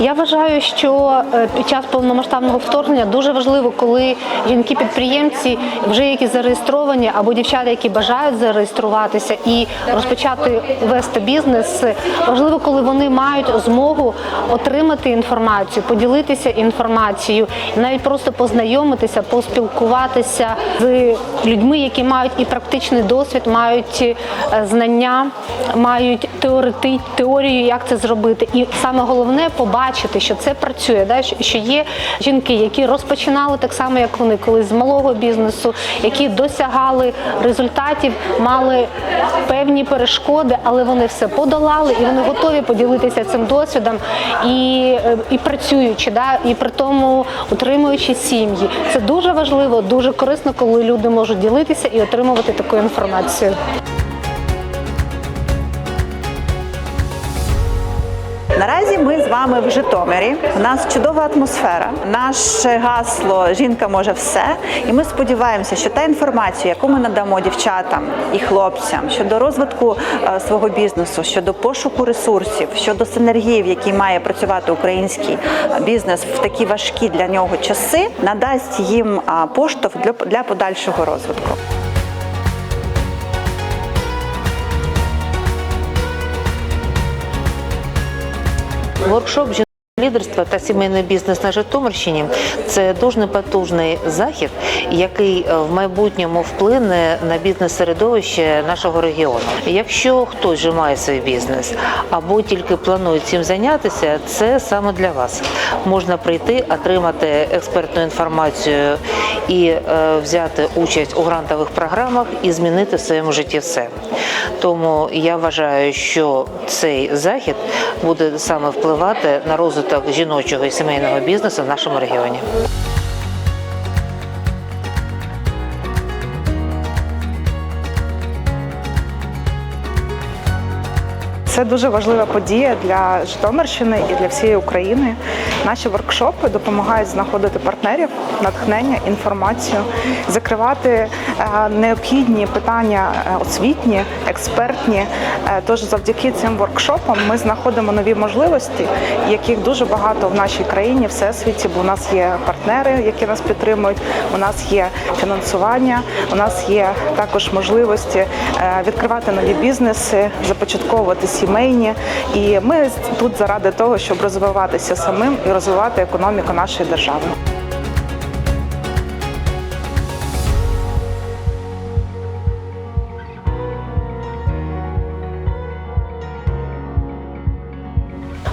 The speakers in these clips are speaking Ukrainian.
Я вважаю, що е, під час повномасштабного вторгнення дуже важливо, коли жінки-підприємці вже які зареєстровані, або дівчата, які бажають зареєструватися і розпочати вести бізнес. Важливо, коли вони мають змогу отримати інформацію, поділитися інформацією, навіть просто познайомитися, поспілкуватися з людьми, які мають і практичний досвід, мають е, знання, мають теорію, як це зробити. І саме головне побачити, що це працює. Да? що- Що є жінки, які розпочинали так само, як вони, колись з малого бізнесу, які досягали результатів, мали певні перешкоди, але вони все подолали і вони готові поділитися цим досвідом і, е, і працюючи, да? і при тому утримуючи сім'ї. Це дуже важливо, дуже корисно, коли люди можуть ділитися і отримувати таку інформацію. Наразі ми з вами в Житомирі. У нас чудова атмосфера. Наше гасло Жінка може все. І ми сподіваємося, що та інформація, яку ми надамо дівчатам і хлопцям щодо розвитку е, свого бізнесу, щодо пошуку ресурсів, щодо синергії, в якій має працювати український е, бізнес в такі важкі для нього часи, надасть їм поштовх для, для подальшого розвитку. Воркшоп «Жіноче лідерство та сімейний бізнес на Житомирщині це дуже потужний захід, який е, в майбутньому вплине на бізнес-середовище нашого регіону. Якщо хтось вже має свій бізнес або тільки планує цим зайнятися, це саме для вас. Можна прийти, отримати експертну інформацію і е, взяти участь у грантових програмах і змінити в своєму житті все. Тому я вважаю, що цей захід буде саме впливати на розвиток жіночого і сімейного бізнесу в нашому регіоні. Це дуже важлива подія для Житомирщини і для всієї України. Наші воркшопи допомагають знаходити партнерів, натхнення, інформацію, закривати е, необхідні питання е, освітні, експертні. Е, Тож завдяки цим воркшопам ми знаходимо нові можливості, яких дуже багато в нашій країні, всесвіті, бо у нас є партнери, які нас підтримують. У нас є фінансування, у нас є також можливості відкривати нові бізнеси, започатковувати сімейні. І ми тут заради того, щоб розвиватися самим і розвивати економіку нашої держави.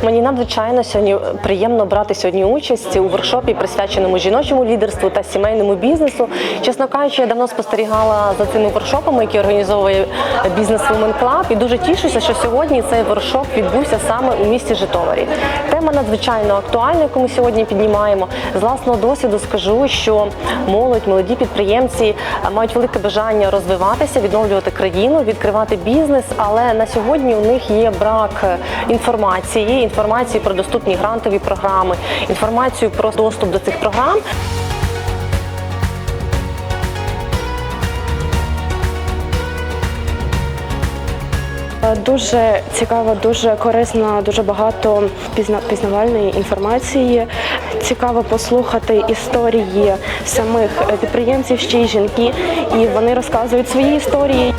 Мені надзвичайно сьогодні приємно брати сьогодні участь у воркшопі, присвяченому жіночому лідерству та сімейному бізнесу. Чесно кажучи, я давно спостерігала за цими воркшопами, які організовує бізнес Women Club, і дуже тішуся, що сьогодні цей воркшоп відбувся саме у місті Житомирі. Тема надзвичайно актуальна, яку ми сьогодні піднімаємо. З власного досвіду скажу, що молодь, молоді підприємці мають велике бажання розвиватися, відновлювати країну, відкривати бізнес, але на сьогодні у них є брак інформації, інформації про доступні грантові програми, інформацію про доступ до цих програм. Дуже цікаво, дуже корисно, дуже багато пізна- пізнавальної інформації. Цікаво послухати історії самих підприємців, ще й жінки, і вони розказують свої історії.